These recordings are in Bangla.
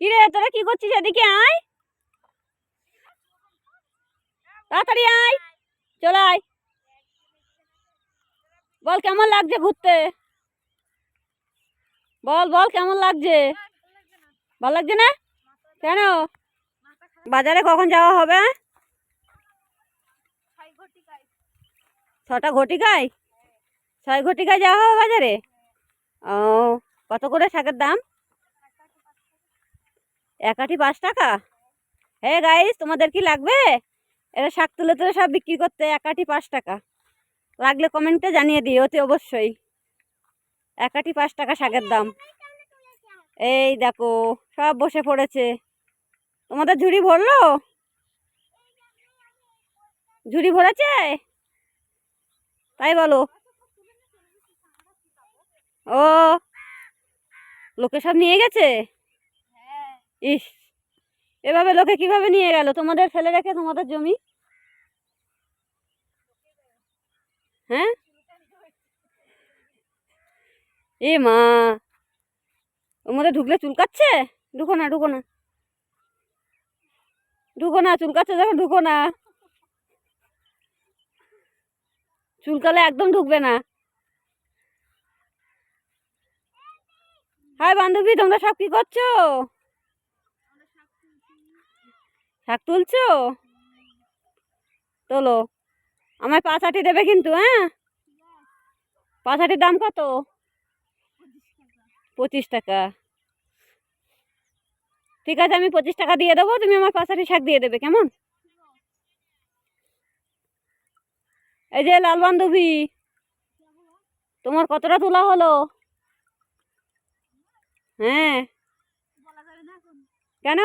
কিরে তোরা কি করছিস এদিকে আয়। তাড়াতাড়ি আয়। চলে আয়। বল, কেমন লাগছে ঘুরতে? বল বল, কেমন লাগছে? ভালো লাগছে না? কেন? বাজারে কখন যাওয়া হবে? ছটা ঘটিকায়? ছয় ঘটিকায় যাওয়া হবে বাজারে? ও, কত করে শাকের দাম? এক আটি পাঁচ টাকা? হে গাইস তোমাদের কি লাগবে? এরা শাক তুলে তুলে সব বিক্রি করতে এক পাঁচ টাকা। লাগলে কমেন্টে জানিয়ে দিই অতি অবশ্যই। এক পাঁচ টাকা শাকের দাম। এই দেখো, সব বসে পড়েছে। তোমাদের ঝুড়ি ভরলো? ঝুড়ি ভরেছে? তাই বলো। ও, লোকে সব নিয়ে গেছে? ইস, এভাবে লোকে কীভাবে নিয়ে গেল? তোমাদের ফেলে রেখে তোমাদের জমি? হ্যাঁ? এ মা, ওর মধ্যে ঢুকলে চুলকাচ্ছে? ঢুকো না ঢুকো না। ঢুকো না, চুলকাচ্ছে যখন, ঢুকো না। চুলকালে একদম ঢুকবে না। হাই বান্ধবী, তোমরা সব কি করছ? শাক তুলছো? তোলো। আমায় পাঁচ আটি দেবে কিন্তু হ্যাঁ? পাঁচ আটির দাম কত? পঁচিশ টাকা। ঠিক আছে, আমি পঁচিশ টাকা দিয়ে দেবো, তুমি আমার পাঁচ আটি শাক দিয়ে দেবে, কেমন? এই যে লাল বান্ধবী, তোমার কতটা তোলা হলো? হ্যাঁ। কেন?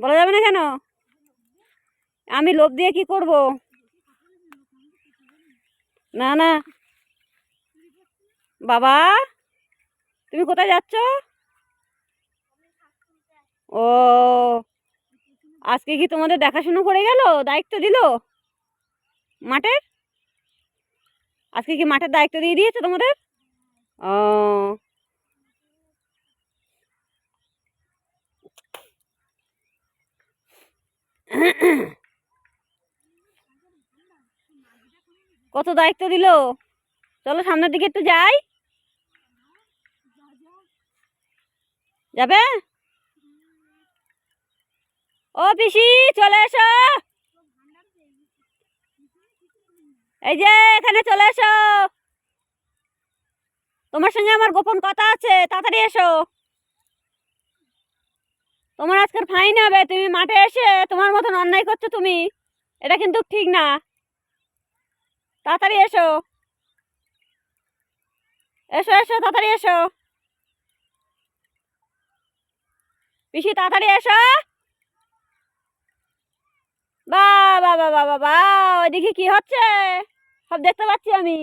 বলা যাবে না কেন? আমি লোভ দিয়ে কি করব? না না। বাবা, তুমি কোথায় যাচ্ছ? ও, আজকে কি তোমাদের দেখাশুনো করে গেল? দায়িত্ব দিল? মাঠের? আজকে কি মাঠের দায়িত্ব দিয়ে দিয়েছে তোমাদের? ও। কত দায়িত্ব দিল? চলো সামনের দিকে একটু যাই। যাবে? ও পিসি, চলে এসো। এই যে, এখানে চলে এসো। তোমার সঙ্গে আমার গোপন কথা আছে, তাড়াতাড়ি এসো। তোমার আজকের ফাইন হবে তুমি মাঠে এসে তোমার মতন অন্যায় করছ তুমি এটা কিন্তু ঠিক না তাড়াতাড়ি এসো এসো এসো তাড়াতাড়ি এসো পিসি তাড়াতাড়ি এসো বা বা বা বা বা ওইদিকে কি হচ্ছে সব দেখতে পাচ্ছি আমি